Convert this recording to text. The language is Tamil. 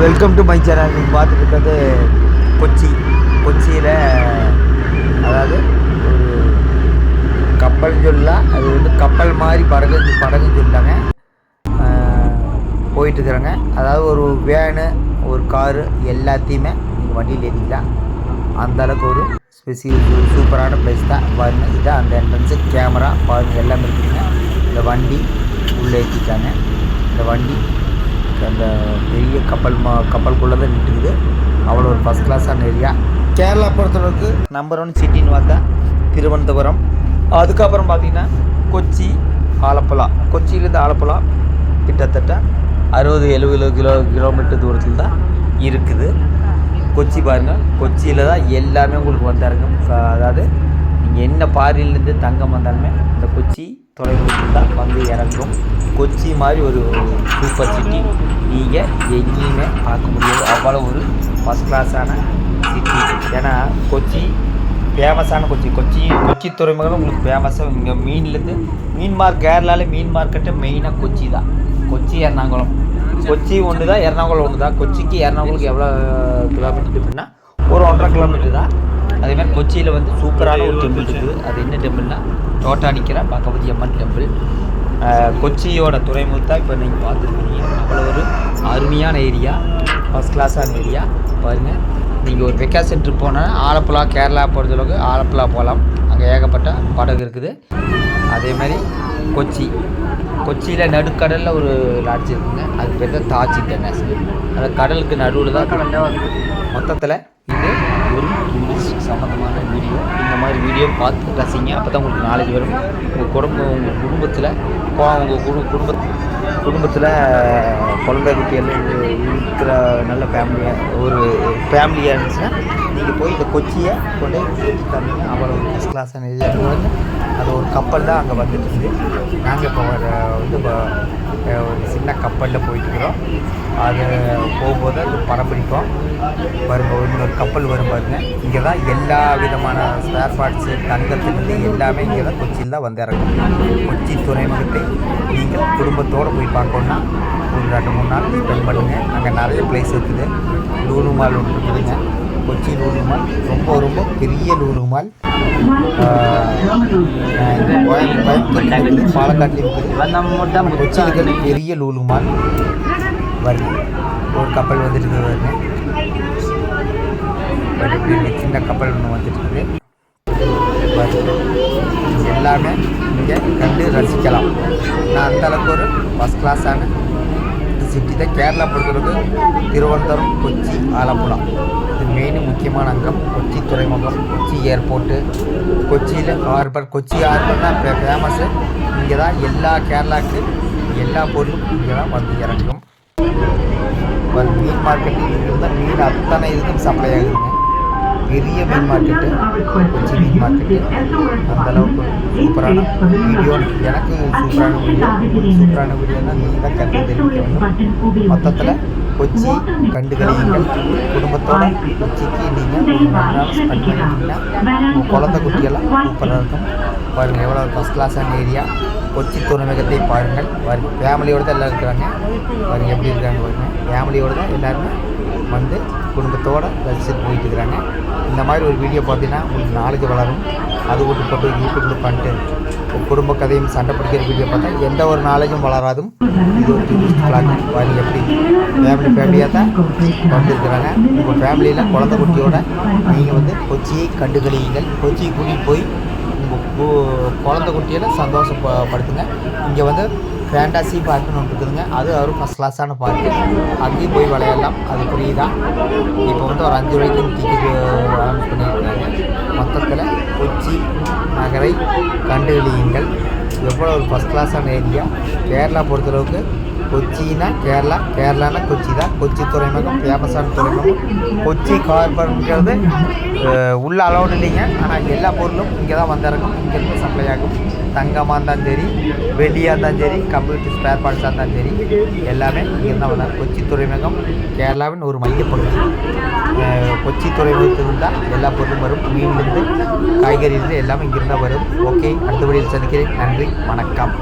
வெல்கம் டு மை சேனல் நீங்கள் பார்த்துட்டு இருக்கிறது கொச்சி. கொச்சியில் அதாவது ஒரு கப்பல் சொல்லலாம் அது வந்து கப்பல் மாதிரி படகு படகு சொல்லிட்டாங்க போயிட்டுருக்குறாங்க. அதாவது ஒரு வேனு ஒரு காரு எல்லாத்தையுமே நீங்கள் வண்டியில் ஏறிக்கலாம் அந்த அளவுக்கு ஒரு ஸ்பெசிஃபிக் ஒரு சூப்பரான பிளேஸ் தான். பாருங்கள் இதுதான் அந்த என்ட்ரன்ஸு கேமரா பாருங்கள் எல்லாமே இருக்குதுங்க. இந்த வண்டி உள்ளே ஏற்றிட்டாங்க இந்த வண்டி அந்த பெரிய கப்பல் மா கப்பலுக்குள்ளே தான் நின்றுக்குது. அவ்வளோ ஒரு ஃபஸ்ட் கிளாஸான ஏரியா கேரளா பொறுத்தளவுக்கு நம்பர் ஒன் சிட்டின்னு பார்த்தா திருவனந்தபுரம். அதுக்கப்புறம் பார்த்திங்கன்னா கொச்சி ஆலப்புழா. கொச்சியிலேருந்து ஆலப்புழா கிட்டத்தட்ட அறுபது எழுபது கிலோ கிலோமீட்டர் தூரத்தில் தான் இருக்குது. கொச்சி பாருங்கள் கொச்சியில் தான் எல்லாமே உங்களுக்கு வந்தாருங்க. அதாவது நீங்கள் என்ன பாரியிலேருந்து தங்கம் வந்தாலுமே இந்த கொச்சி துறைமுகத்தில் தான் வந்து இறங்கும். கொச்சி மாதிரி ஒரு சூப்பர் சிட்டி நீங்கள் எங்கேயுமே பார்க்க முடியாது. அவ்வளோ ஒரு ஃபஸ்ட் கிளாஸான சிட்டி ஏன்னா கொச்சி ஃபேமஸான கொச்சி. கொச்சி கொச்சி துறைமுகம் உங்களுக்கு ஃபேமஸாக இங்கே மீன்லேருந்து மீன் மார்க் கேரளாவில் மீன் மார்க்கெட்டு மெயினாக கொச்சி தான். கொச்சி எர்ணாகுளம். கொச்சி ஒன்று தான் எறணாகுளம் ஒன்று தான் கொச்சிக்கு எர்ணாகுளத்துக்கு எவ்வளோ கிலோமீட்டர் அப்படின்னா ஒரு ஒன்றரை கிலோமீட்டர் தான். அதேமாதிரி கொச்சியில் வந்து சூப்பரான ஒரு டெம்பிள் இருக்குது அது என்ன டெம்பிள்னா தோட்டானிக்கிற பகவதி அம்மன் டெம்பிள் கொச்சியோட துறைமுகத்தை இப்போ நீங்கள் பார்த்துருக்கீங்க அவ்வளோ ஒரு அருமையான ஏரியா ஃபஸ்ட் கிளாஸான ஏரியா பாருங்கள் நீங்கள் ஒரு வெக்கேஷன் ட்ரிப் போனால் ஆலப்புழா கேரளா பொறுத்தளவுக்கு ஆலப்புழா போகலாம் அங்கே ஏகப்பட்ட படகு இருக்குது. அதே மாதிரி கொச்சி. கொச்சியில் நடுக்கடலில் ஒரு லாட்ஜ் இருக்குங்க. அது பேர் தான் தாஜ் இன்டர்நேஷ்னல் அந்த கடலுக்கு நடுவில் தான் மொத்தத்தில் இது ஒரு டூரிஸ்ட் சம்மந்தமான வீடியோ வீடியோ பார்த்து ரசிங்க. அப்போ தான் உங்களுக்கு நாலேஜ் வரும். உங்கள் குடும்பம் உங்கள் குடும்பத்தில் உங்கள் குடு குடும்ப குடும்பத்தில் குழந்தை குட்டியெல்லாம் இருக்கிற நல்ல ஃபேமிலியாக ஒரு ஃபேமிலியாக இருந்துச்சுன்னா நீங்கள் போய் இந்த கொச்சியை கொண்டு போய் அவ்வளோ ஃபஸ்ட் கிளாஸ் அது ஒரு கப்பல் தான் அங்கே வந்துட்டு இருக்குது. நாங்கள் இப்போ வந்து இப்போ ஒரு சின்ன கப்பலில் போயிட்டுருக்குறோம் அது போகும்போது அது படம் பிடிக்கும் வரும்போது இன்னொரு கப்பல் வரும் பாருங்க. இங்கே தான் எல்லா விதமான ஸ்பேர் பார்ட்ஸு தங்கத்துலேருந்து எல்லாமே இங்கே தான் கொச்சியில் தான் வந்து இறங்கும். கொச்சி துறைமுகத்தை நீங்கள் குடும்பத்தோடு போய் பார்க்கணுன்னா ஒரு ரெண்டு மூணு நாள் ஸ்பெண்ட் பண்ணுங்கள் அங்கே நிறைய பிளேஸ் இருக்குது. லூலு மால் ஒன்று இருக்குதுங்க. கொச்சி லூலு மால். ரொம்ப ரொம்ப பெரிய லூலு மால். கோயம்புத்தூர் பாலக்காட்டில் கொச்சியில் பெரிய லூலுமா வருது ஒரு கப்பல் வந்துட்டு இருக்குது சின்ன கப்பல் ஒன்று வந்துட்டு இருக்குது எல்லாமே இங்கே கண்டு ரசிக்கலாம். நான் அந்த அளவுக்கு ஒரு ஃபஸ்ட் கிளாஸான சிட்டி தான் கேரளா பொறுத்தளவுக்கு திருவனந்தபுரம் கொச்சி ஆலப்புழா. இது மெயின் முக்கியமான அங்கம். கொச்சி துறைமுகம் கொச்சி ஏர்போர்ட்டு கொச்சியில் ஹார்பர் கொச்சி ஹார்பர்னா ஃபே ஃபேமஸ்ஸு இங்கே தான் எல்லா கேரளாவுக்கு எல்லா பொருளும் இங்கே தான் வந்து இறங்கும். மீன் மார்க்கெட்டில் இருந்தால் மீன் அத்தனை இதுக்கும் சப்ளை ஆகுதுங்க. பெரிய மீன் மார்க்கெட்டு கொச்சி மீன் மார்க்கெட்டு அந்தளவுக்கு சூப்பரான வீடியோ எனக்கு சூப்பரான வீடியோ சூப்பரான வீடியோனா நீங்கள் தான் கற்று தெரிவிக்க மொத்தத்தில் கொச்சி கண்டுகளியுங்கள் குடும்பத்தோட கொச்சிக்கு நீங்கள் ஸ்பெண்ட் பண்ணிட்டீங்கன்னா உங்கள் குழந்தை குட்டியெல்லாம் சூப்பராக இருக்கும். பாருங்கள் எவ்வளோ ஃபஸ்ட் கிளாஸான ஏரியா கொச்சி துறைமுகத்தை பாருங்கள். பாருங்கள் ஃபேமிலியோடு தான் எல்லோரும் இருக்கிறாங்க. பாருங்கள் எப்படி இருக்காங்க பாருங்கள் ஃபேமிலியோடு தான் எல்லாருமே வந்து குடும்பத்தோடு ரசிச்சுட்டு போயிட்டு இருக்கிறாங்க இந்த மாதிரி ஒரு வீடியோ பார்த்தீங்கன்னா உங்களுக்கு நாளைக்கு வளரும். அது விட்டு போட்டு யூடியூப்பில் பண்ணிட்டு குடும்ப கதையும் சண்டை பிடிக்கிற வீடியோ பார்த்தா எந்த ஒரு நாளைக்கும் வளராதும். இது ஒரு டூரிஸ்ட் பிளாக் எப்படி ஃபேமிலி ஃபேமிலியாக தான் வந்துருக்குறாங்க. உங்கள் ஃபேமிலியில் குழந்தை குட்டியோட நீங்கள் வந்து கொச்சியை கண்டுகளியுங்கள். கொச்சியை கூட்டிகிட்டு போய் குழந்தை குட்டியெல்லாம் சந்தோஷப்படுத்துங்க. இங்கே வந்து ஃபேண்டாசி பார்க்குன்னு ஒன்று இருக்குதுங்க. அது ஒரு ஃபஸ்ட் கிளாஸான பார்க்கு அங்கேயும் போய் விளையாடலாம். அது ஃப்ரீ தான். இப்போ வந்து ஒரு அஞ்சு ரூபாய்க்கு டிக்கெட்டு அரேஞ்ச் பண்ணியிருக்காங்க. மொத்தத்தில் கொச்சி நகரை கண்டுகளியுங்கள் எவ்வளோ ஒரு ஃபஸ்ட் கிளாஸான ஏரியா கேரளா பொறுத்தளவுக்கு கொச்சினா கேரளா கேரளானா கொச்சி தான் கொச்சி துறைமுகம் ஃபேமஸான துறைமுகம் கொச்சி கார்பன்கிறது உள்ள அலௌடு இல்லைங்க ஆனால் எல்லா பொருளும் இங்கே தான் வந்திருக்கும் இங்கேருந்து சப்ளை ஆகும் தங்கமாக இருந்தாலும் சரி வெள்ளியாக இருந்தாலும் சரி கம்ப்யூட்டர் ஸ்பேர் பார்ட்ஸாக இருந்தாலும் சரி எல்லாமே இங்கே தான் வந்தாங்க கொச்சி துறைமுகம் கேரளாவின் ஒரு மையப்பகுதி கொச்சி துறைமுகத்திலிருந்து தான் எல்லா பொருளும் வரும் மீன்லேருந்து காய்கறியிலிருந்து எல்லாமே இங்கிருந்தால் வரும் ஓகே அடுத்தபடியில் சந்திக்கிறேன் நன்றி வணக்கம்